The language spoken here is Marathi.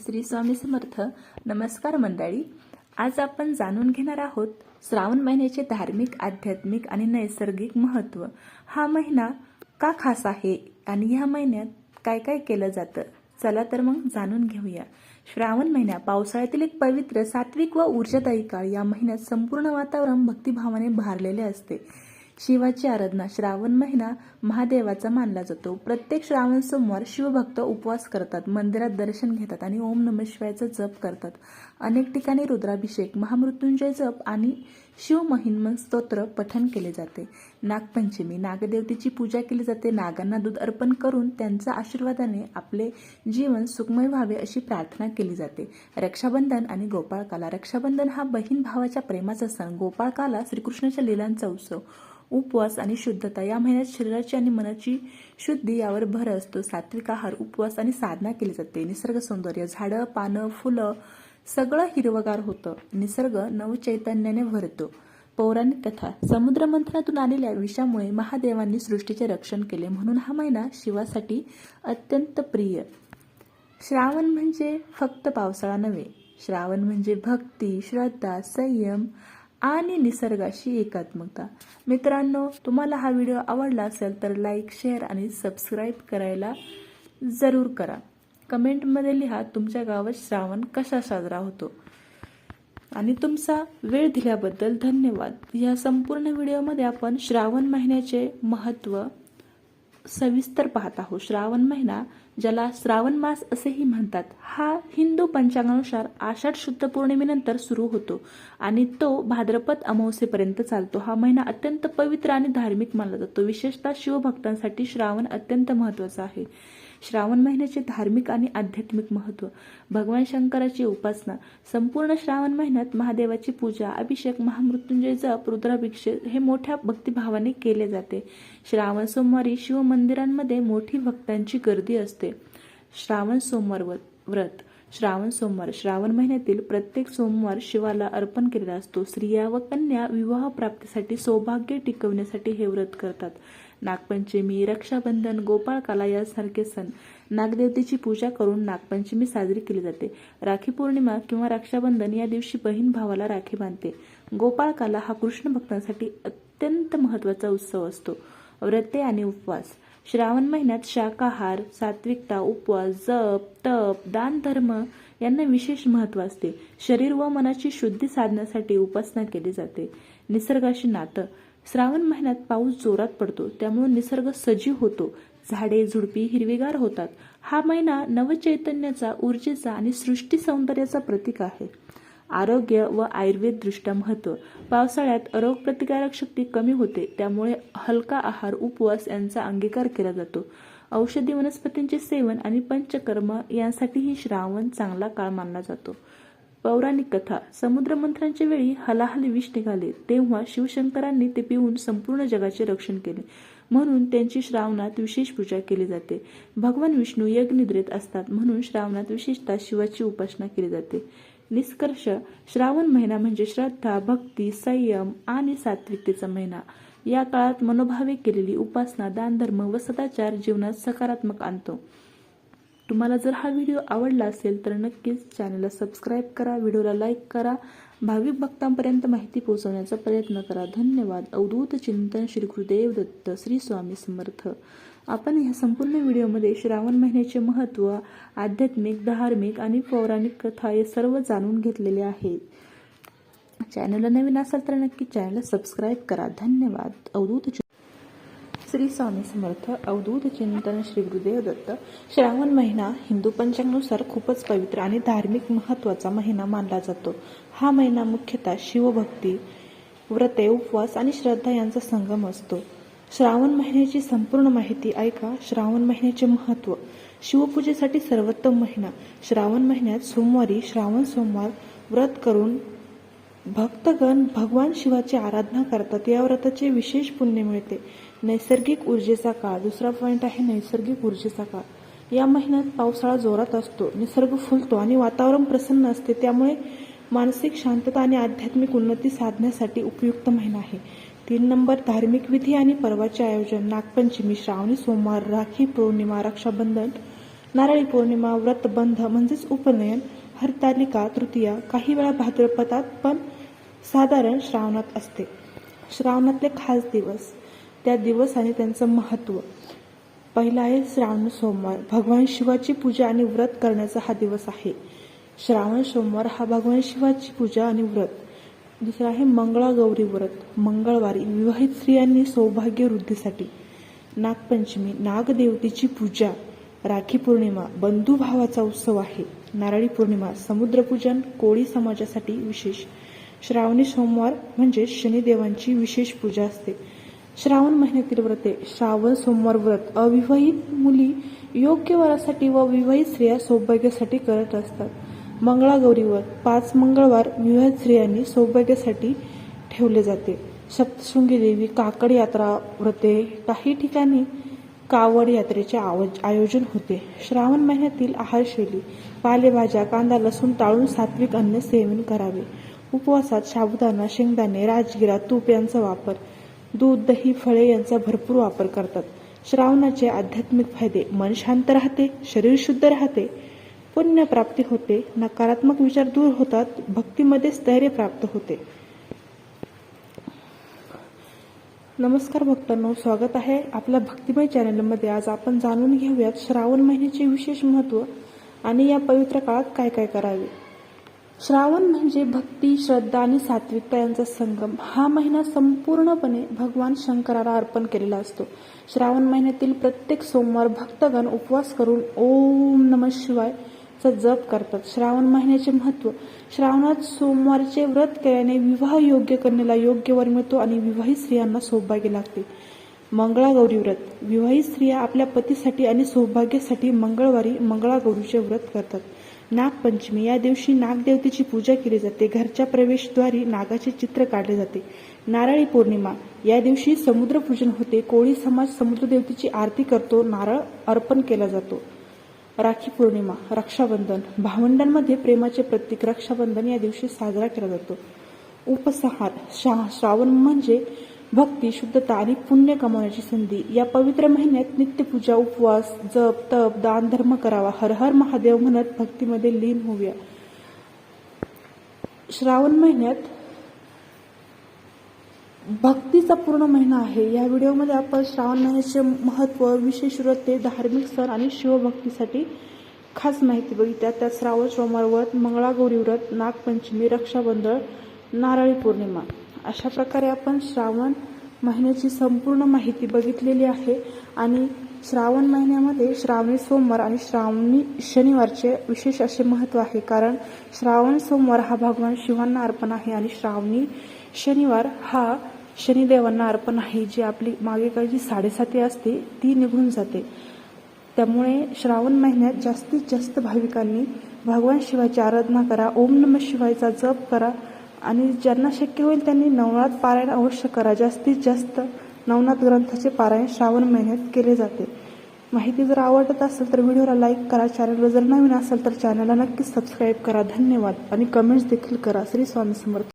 श्री स्वामी समर्थ. नमस्कार मंडळी. आज आपण जाणून घेणार आहोत श्रावण महिन्याचे धार्मिक आध्यात्मिक आणि नैसर्गिक महत्त्व. हा महिना का खास आहे आणि ह्या महिन्यात काय काय केलं जातं? चला तर मग जाणून घेऊया. श्रावण महिना पावसाळ्यातील एक पवित्र सात्विक व ऊर्जादायी काळ या महिन्यात संपूर्ण वातावरण भक्तिभावाने भारलेले असते. शिवाची आराधना श्रावण महिना महादेवाचा मानला जातो. प्रत्येक श्रावण सोमवार शिवभक्त उपवास करतात मंदिरात दर्शन घेतात आणि ओम नम शिवायचा जप करतात. अनेक ठिकाणी रुद्राभिषेक महामृत्युंजय जप आणि शिवमहिन्म स्तोत्र पठन केले जाते. नागपंचमी नागदेवतेची पूजा केली जाते. नागांना दूध अर्पण करून त्यांच्या आशीर्वादाने आपले जीवन सुखमय व्हावे अशी प्रार्थना केली जाते. रक्षाबंधन आणि गोपाळकाला रक्षाबंधन हा बहीण भावाच्या प्रेमाचा सण. गोपाळकाला श्रीकृष्णाच्या लिलांचा उत्सव उपवास आणि शुद्धता. या महिन्यात शरीराची आणि मनाची शुद्धी यावर भर असतो. सात्विक आहार उपवास आणि साधना केली जाते. निसर्ग सौंदर्य झाडं पानं फुलं सगळं हिरवगार होतं. निसर्ग नवचैतन्याने भरतो. पौराणिक कथा समुद्र मंथनातून आलेल्या विषामुळे महादेवांनी सृष्टीचे रक्षण केले म्हणून हा महिना शिवासाठी अत्यंत प्रिय. श्रावण म्हणजे फक्त पावसाळा नव्हे श्रावण म्हणजे भक्ती श्रद्धा संयम आणि निसर्गाशी एकात्मकता. मित्रांनो तुम्हाला हा व्हिडिओ आवडला असेल तर लाईक शेअर आणि सबस्क्राईब करायला जरूर करा. कमेंटमध्ये लिहा तुमच्या गावात श्रावण कसा साजरा होतो. आणि तुमचा वेळ दिल्याबद्दल धन्यवाद. या संपूर्ण व्हिडिओमध्ये आपण श्रावण महिन्याचे महत्त्व सविस्तर पाहत आहोत. श्रावण महिना ज्याला श्रावण मास असेही म्हणतात हा हिंदू पंचांगानुसार आषाढ शुद्ध पौर्णिमेनंतर सुरू होतो आणि तो भाद्रपद अमावस्येपर्यंत चालतो. हा महिना अत्यंत पवित्र आणि धार्मिक मानला जातो. विशेषतः शिवभक्तांसाठी श्रावण अत्यंत महत्त्वाचा आहे. श्रावण महिन्याचे धार्मिक आणि आध्यात्मिक महत्त्व. भगवान शंकराची उपासना. संपूर्ण श्रावण महिन्यात महादेवाची पूजा अभिषेक महामृत्युंजय जप रुद्राभिषेक हे मोठ्या भक्तिभावाने केले जाते. श्रावण सोमवारी शिव मंदिरांमध्ये मोठी भक्तांची गर्दी असते. श्रावण सोमवार व्रत. श्रावण सोमवार श्रावण महिन्यातील प्रत्येक सोमवार शिवाला अर्पण केलेला असतो. स्त्रिया व कन्या विवाह प्राप्तीसाठी सौभाग्य टिकवण्यासाठी हे व्रत करतात. नागपंचमी रक्षाबंधन गोपाळकाला यासारखे सण. नागदेवतेची पूजा करून नागपंचमी साजरी केली जाते. राखी पौर्णिमा किंवा रक्षाबंधन या दिवशी बहीण भावाला राखी बांधते. गोपाळकाला हा कृष्ण भक्तांसाठी अत्यंत महत्त्वाचा उत्सव असतो. व्रते आणि उपवास. श्रावण महिन्यात शाकाहार सात्विकता उपवास जप तप दान धर्म यांना विशेष महत्त्व असते. शरीर व मनाची शुद्धी साधण्यासाठी उपासना केली जाते. निसर्गाशी नातं. श्रावण महिन्यात पाऊस जोरात पडतो. त्यामुळे निसर्ग सजीव होतो. झाडे झुडपी हिरवीगार होतात. हा महिना नवचैतन्याचा ऊर्जेचा आणि सृष्टी सौंदर्याचा प्रतीक आहे. आरोग्य व आयुर्वेद दृष्ट्या महत्त्व पावसाळ्यात रोगप्रतिकारक शक्ती कमी होते त्यामुळे हलका आहार उपवास यांचा अंगीकार केला जातो. औषधी वनस्पतींचे सेवन आणि पंचकर्म यांसाठीही श्रावण चांगला काळ मानला जातो. पौराणिक कथा समुद्र वेळी हलाहल विष निघाले तेव्हा शिवशंकरांनी ते पिऊन संपूर्ण जगाचे रक्षण केले. म्हणून त्यांची श्रावणात विशेष पूजा केली जाते. भगवान विष्णू यज्ञनिद्रेत असतात म्हणून श्रावणात विशेषतः शिवाची उपासना केली जाते. निष्कर्ष श्रावण महिना म्हणजे श्रद्धा भक्ती संयम आणि सात्विकतेचा महिना. या काळात मनोभावे केलेली उपासना दानधर्म व सदाचार जीवनात सकारात्मक आणतो. तुम्हाला जर हा व्हिडिओ आवडला असेल तर नक्कीच चॅनलला सबस्क्राईब करा व्हिडिओला लाईक करा. भाविक भक्तांपर्यंत माहिती पोहोचवण्याचा प्रयत्न करा. धन्यवाद. अवधूत चिंतन श्री गुरुदेव दत्त श्री स्वामी समर्थ. आपण ह्या संपूर्ण व्हिडिओमध्ये श्रावण महिन्याचे महत्त्व आध्यात्मिक धार्मिक आणि पौराणिक कथा हे सर्व जाणून घेतलेले आहे चॅनलला नवीन असाल तर नक्की चॅनलला सबस्क्राईब करा. धन्यवाद. अवधूत श्री स्वामी समर्थ अवधूत चिंतन श्री गुरुदेव दत्त. श्रावण महिना हिंदू पंचांगानुसार खूपच पवित्र आणि धार्मिक महत्त्वाचा महिना मानला जातो. हा महिना मुख्यतः शिवभक्ती व्रते उपवास आणि श्रद्धा यांचा संगम असतो. श्रावण महिन्याची संपूर्ण माहिती ऐका. श्रावण महिन्याचे महत्त्व शिवपूजेसाठी सर्वोत्तम महिना. श्रावण महिन्यात सोमवारी श्रावण सोमवार व्रत करून भक्तगण भगवान शिवाची आराधना करतात. या व्रताचे विशेष पुण्य मिळते. नैसर्गिक ऊर्जेचा काळ. दुसरा पॉईंट आहे नैसर्गिक ऊर्जेचा काळ. या महिन्यात पावसाळा जोरात असतो. निसर्ग फुलतो आणि वातावरण प्रसन्न असते. त्यामुळे मानसिक शांतता आणि आध्यात्मिक उन्नती साधण्यासाठी उपयुक्त महिना आहे. तीन नंबर धार्मिक विधी आणि पर्वाचे आयोजन. नागपंचमी श्रावणी सोमवार राखी पौर्णिमा रक्षाबंधन नारळी पौर्णिमा व्रतबंध म्हणजेच उपनयन हरतालिका तृतीया काही वेळा भाद्रपदात पण साधारण श्रावणात असते. श्रावणातले खास दिवस. त्या दिवस आणि त्यांचं महत्त्व पहिला आहे श्रावण सोमवार. भगवान शिवाची पूजा आणि व्रत करण्याचा हा दिवस आहे. श्रावण सोमवार हा भगवान शिवाची पूजा आणि व्रत. दुसरं आहे मंगळागौरी व्रत. मंगळवारी विवाहित स्त्रियांनी सौभाग्य वृद्धीसाठी नागपंचमी नागदेवतेची पूजा राखी पौर्णिमा बंधुभावाचा उत्सव आहे. नारळी पौर्णिमा समुद्रपूजन कोळी समाजासाठी विशेष. श्रावणी सोमवार म्हणजे शनिदेवांची विशेष पूजा असते. श्रावण महिन्यातील व्रते. श्रावण सोमवार व्रत. अविवाहित मुली योग्य वरासाठी व विवाहित स्त्रिया सौभाग्यासाठी करत असतात. मंगळागौरीवर पाच मंगळवार विवाहित स्त्रियांनी सौभाग्यासाठी ठेवले जाते. सप्तशृंगी देवी काकड यात्रा व्रते. काही ठिकाणी कावड यात्रेचे आव- आयोजन होते. श्रावण महिन्यातील आहारशैली पालेभाज्या कांदा लसूण टाळून सात्विक अन्न सेवन करावे. उपवासात साबुदाणा शेंगदाणे राजगिरा तूप यांचा वापर. दूध दही फळे यांचा भरपूर वापर करतात. श्रावणाचे आध्यात्मिक फायदे मन शांत राहते शरीर शुद्ध राहते. पुण्य प्राप्ती होते नकारात्मक विचार दूर होतात भक्तीमध्ये स्थैर्य प्राप्त होते. नमस्कार भक्तांनो स्वागत आहे आपल्या भक्तिमय चॅनलमध्ये. आज आपण जाणून घेऊयात श्रावण महिन्याचे विशेष महत्त्व आणि या पवित्र काळात काय काय करावे. श्रावण म्हणजे भक्ती श्रद्धा आणि सात्विकता यांचा संगम. हा महिना संपूर्णपणे भगवान शंकराला अर्पण केलेला असतो. श्रावण महिन्यातील प्रत्येक सोमवार भक्तगण उपवास करून ओम नम शिवाय जप करतात. श्रावण महिन्याचे महत्त्व. श्रावणात सोमवारचे व्रत केल्याने विवाह योग्य कन्येला योग्य वर मिळतो आणि विवाहित स्त्रियांना सौभाग्य लागते. मंगळागौरी व्रत. विवाहित स्त्रिया आपल्या पतीसाठी आणि सौभाग्यासाठी मंगळवारी मंगळागौरीचे व्रत करतात. नागपंचमी. या दिवशी नागदेवतेची पूजा केली जाते. घरच्या प्रवेशद्वारी नागाचे चित्र काढले जाते. नारळी पौर्णिमा. या दिवशी समुद्रपूजन होते. कोळी समाज समुद्रदेवतेची आरती करतो. नारळ अर्पण केला जातो. राखी पौर्णिमा रक्षाबंधन. भावंडांमध्ये प्रेमाचे प्रतीक रक्षाबंधन या दिवशी साजरा केला जातो. उपसहार शा- श्रावण म्हणजे भक्ती शुद्धता आणि पुण्य कमावण्याची संधी. या पवित्र महिन्यात नित्यपूजा उपवास जप तप दान धर्म करावा हर हर महादेव म्हणत भक्तीमध्ये लीन होऊया. श्रावण महिन्यात भक्तीचा पूर्ण महिना आहे. या व्हिडिओमध्ये आपण श्रावण महिन्याचे महत्त्व विशेष व्रते धार्मिक सण आणि शिवभक्तीसाठी खास माहिती बघितल्या त्यात श्रावण सोमवार व्रत मंगळागौरी व्रत नागपंचमी रक्षाबंधन नारळी पौर्णिमा. अशा प्रकारे आपण श्रावण महिन्याची संपूर्ण माहिती बघितलेली आहे आणि श्रावण महिन्यामध्ये श्रावणी सोमवार आणि श्रावणी शनिवारचे विशेष असे महत्त्व आहे. कारण श्रावण सोमवार हा भगवान शिवांना अर्पण आहे आणि श्रावणी शनिवार हा शनिदेवांना अर्पण आहे जी आपली मागेकडची साडेसाती असते ती निघून जाते. त्यामुळे श्रावण महिन्यात जास्तीत जास्त भाविकांनी भगवान शिवाची आराधना करा ओम नम शिवायचा जप करा आणि ज्यांना शक्य होईल त्यांनी नवनाथ पारायण अवश्य करा. जास्तीत जास्त नवनाथ ग्रंथाचे पारायण श्रावण महिन्यात केले जाते. माहिती जर आवडत असेल तर व्हिडिओला लाईक करा चॅनलवर जर नवीन असेल तर चॅनलला नक्कीच सबस्क्राईब करा. धन्यवाद आणि कमेंट्स देखील करा. श्री स्वामी समर्थ.